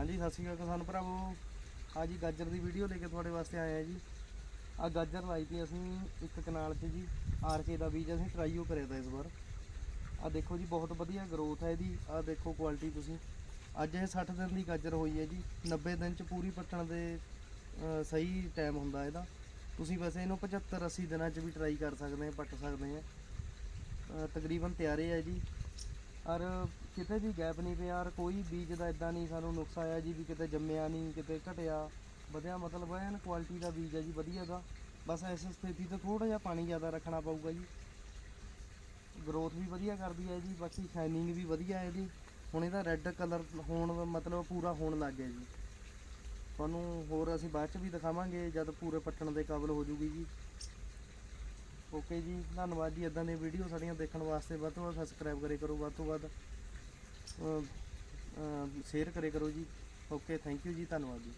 ਹਾਂਜੀ, ਸਤਿ ਸ਼੍ਰੀ ਅਕਾਲ ਕਿਸਾਨ ਭਰਾਵੋ। ਆ ਜੀ ਗਾਜਰ ਦੀ ਵੀਡੀਓ ਲੈ ਕੇ ਤੁਹਾਡੇ ਵਾਸਤੇ ਆਏ ਆ ਜੀ। ਆ ਗਾਜਰ ਲਾਈ ਤੀ ਅਸੀਂ ਇੱਕ ਕਨਾਲ 'ਚ ਜੀ ਆਰਕੇ ਦਾ ਬੀਜ ਅਸੀਂ ਟਰਾਈਓ ਕਰਿਆ ਤਾ ਇਸ ਵਾਰ। ਆ ਦੇਖੋ ਜੀ, ਬਹੁਤ ਵਧੀਆ ਗਰੋਥ ਹੈ ਇਹਦੀ। ਆ ਦੇਖੋ ਕੁਆਲਿਟੀ ਤੁਸੀਂ। ਅੱਜ ਇਹ 60 ਦਿਨ ਦੀ ਗਾਜਰ ਹੋਈ ਹੈ ਜੀ। 90 ਦਿਨ 'ਚ ਪੂਰੀ ਪੱਟਣ ਦੇ ਸਹੀ ਟਾਈਮ ਹੁੰਦਾ ਇਹਦਾ। ਤੁਸੀਂ ਵੈਸੇ ਇਹਨੂੰ 75 80 ਦਿਨਾਂ 'ਚ ਵੀ ਟਰਾਈ ਕਰ ਸਕਦੇ ਆ, ਪੱਟ ਸਕਦੇ ਆ। ਤਕਰੀਬਨ ਤਿਆਰੇ ਹੈ ਜੀ। ਔਰ ਕਿਤੇ ਵੀ ਗੈਪ ਨਹੀਂ ਪਿਆ ਔਰ ਕੋਈ ਬੀਜ ਦਾ ਇਦਾਂ ਨਹੀਂ ਸਾਨੂੰ ਨੁਕਸ ਆਇਆ ਜੀ ਵੀ ਕਿਤੇ ਜੰਮਿਆ ਨਹੀਂ, ਕਿਤੇ ਘਟਿਆ। ਵਧਿਆ ਮਤਲਬ ਐਨ ਕੁਆਲਿਟੀ ਦਾ ਬੀਜ ਹੈ ਜੀ, ਵਧੀਆ ਦਾ ਬਸ ਇਸ ਸਥਿਤੀ ਤੇ ਥੋੜਾ ਜਿਹਾ ਪਾਣੀ ਜ਼ਿਆਦਾ ਰੱਖਣਾ ਪਊਗਾ ਜੀ। ਗਰੋਥ ਵੀ ਵਧੀਆ ਕਰਦੀ ਹੈ ਜੀ, ਬਾਕੀ ਸ਼ਾਈਨਿੰਗ ਵੀ ਵਧੀਆ ਹੈ ਜੀ। ਹੁਣ ਇਹਦਾ ਰੈੱਡ ਕਲਰ ਹੋਣ ਮਤਲਬ ਪੂਰਾ ਹੋਣ ਲੱਗ ਗਿਆ ਜੀ। ਤੁਹਾਨੂੰ ਹੋਰ ਅਸੀਂ ਬਾਅਦ ਚ ਵੀ ਦਿਖਾਵਾਂਗੇ, ਜਦ ਪੂਰੇ ਪੱਟਣ ਦੇ ਕਾਬਲ ਹੋ ਜੂਗੀ ਜੀ। ਓਕੇ ਜੀ, ਧੰਨਵਾਦ ਜੀ ਇਦਾਂ ਦੀਆਂ ਵੀਡੀਓ ਸਾਡੀਆਂ ਦੇਖਣ ਵਾਸਤੇ। ਵੱਧ ਤੋਂ ਵੱਧ ਸਬਸਕ੍ਰਾਈਬ ਕਰੇ ਕਰੋ, ਵੱਧ ਤੋਂ ਵੱਧ ਸ਼ੇਅਰ ਕਰੇ ਕਰੋ ਜੀ। ਓਕੇ ਥੈਂਕ ਯੂ ਜੀ, ਧੰਨਵਾਦ ਜੀ।